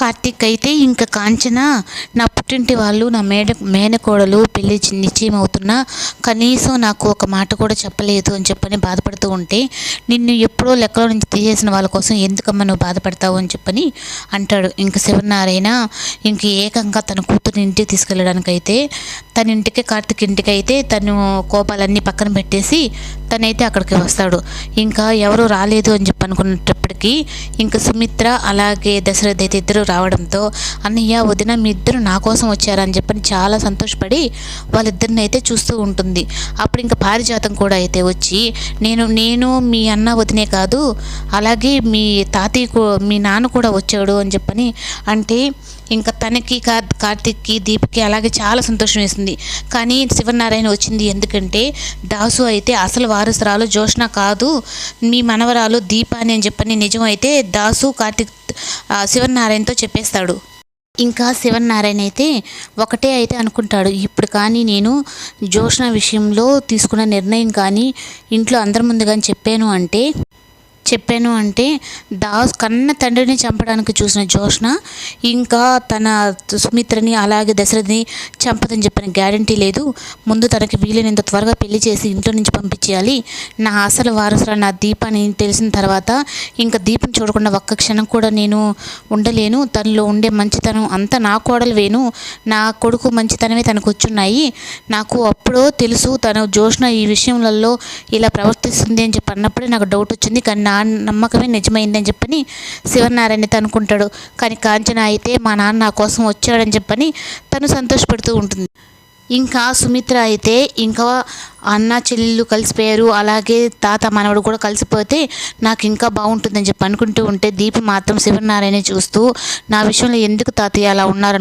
కార్తీక్ అయితే ఇంకా కాంచన నా పుట్టింటి వాళ్ళు నా మేడ మేనకోడలు పెళ్ళి నిశ్చయం అవుతున్నా కనీసం నాకు ఒక మాట కూడా చెప్పలేదు అని చెప్పని బాధపడుతూ ఉంటే నిన్ను ఎప్పుడో లెక్కలో నుంచి తీసేసిన వాళ్ళ కోసం ఎందుకమ్మా నువ్వు బాధపడతావు అని చెప్పని అంటాడు. ఇంక శివనారాయణ ఇంక ఏకంగా తన కూతురు ఇంటికి తీసుకెళ్ళడానికైతే తన ఇంటికి కార్తీక్ ఇంటికి అయితే తను కోపాలన్నీ పక్కన పెట్టేసి తనైతే అక్కడికి వస్తాడు. ఇంకా ఎవరు రాలేదు అని చెప్పి ఇంటికి ఇంకా సుమిత్ర అలాగే దశరథ అయితే ఇద్దరు రావడంతో అన్నయ్య వదిన మీ ఇద్దరు నా కోసం వచ్చారని చెప్పని చాలా సంతోషపడి వాళ్ళిద్దరిని అయితే చూస్తూ ఉంటుంది. అప్పుడు ఇంకా పారిజాతం కూడా అయితే వచ్చి నేను నేను మీ అన్న వదినే కాదు అలాగే మీ తాతయ్య మీ నాన్న కూడా వచ్చాడు అని చెప్పని అంటే ఇంకా తనకి కార్ కార్తిక్కి దీప్కి అలాగే చాలా సంతోషం వేసింది. కానీ శివనారాయణ వచ్చింది ఎందుకంటే దాసు అయితే అసలు వారసురాలు జోష్న కాదు మీ మనవరాలు దీపాని అని చెప్పని నిజమైతే అయితే దాసు కార్తిక్ శివన్నారాయణతో శివనారాయణతో చెప్పేస్తాడు. ఇంకా శివనారాయణ అయితే ఒకటే అయితే అనుకుంటాడు. ఇప్పుడు కానీ నేను జోష్ణ విషయంలో తీసుకున్న నిర్ణయం కానీ ఇంట్లో అందరి ముందు కానీ చెప్పాను అంటే చెప్పాను అంటే దాస్ కన్న తండ్రిని చంపడానికి చూసిన జోష్న ఇంకా తన సుమిత్రని అలాగే దశరథని చంపదని చెప్పిన గ్యారంటీ లేదు. ముందు తనకి వీలైనంత త్వరగా పెళ్ళి చేసి ఇంట్లో నుంచి పంపించేయాలి. నా అసలు వారసురా నా దీపాన్ని తెలిసిన తర్వాత ఇంకా దీపం చూడకుండా ఒక్క క్షణం కూడా నేను ఉండలేను. తనలో ఉండే మంచితనం అంతా నా కోడలు వేను నా కొడుకు మంచితనమే తనకు వచ్చున్నాయి. నాకు అప్పుడో తెలుసు తను జోష్న ఈ విషయంలో ఇలా ప్రవర్తిస్తుంది అని చెప్పి అన్నప్పుడే నాకు డౌట్ వచ్చింది. కానీ నా నమ్మకమే నిజమైందని అని చెప్పని శివనారాయణతో అనుకుంటాడు. కానీ కాంచన అయితే మా నాన్న నా కోసం వచ్చాడని చెప్పని తను సంతోషపడుతూ ఉంటుంది. ఇంకా సుమిత్ర అయితే ఇంకా అన్న చెల్లెళ్ళు కలిసిపోయారు. అలాగే తాత మనవడు కూడా కలిసిపోతే నాకు ఇంకా బాగుంటుందని చెప్పి అనుకుంటూ ఉంటే దీపి మాత్రం శివనారాయణ చూస్తూ నా విషయంలో ఎందుకు తాతయ్య అలా ఉన్నారని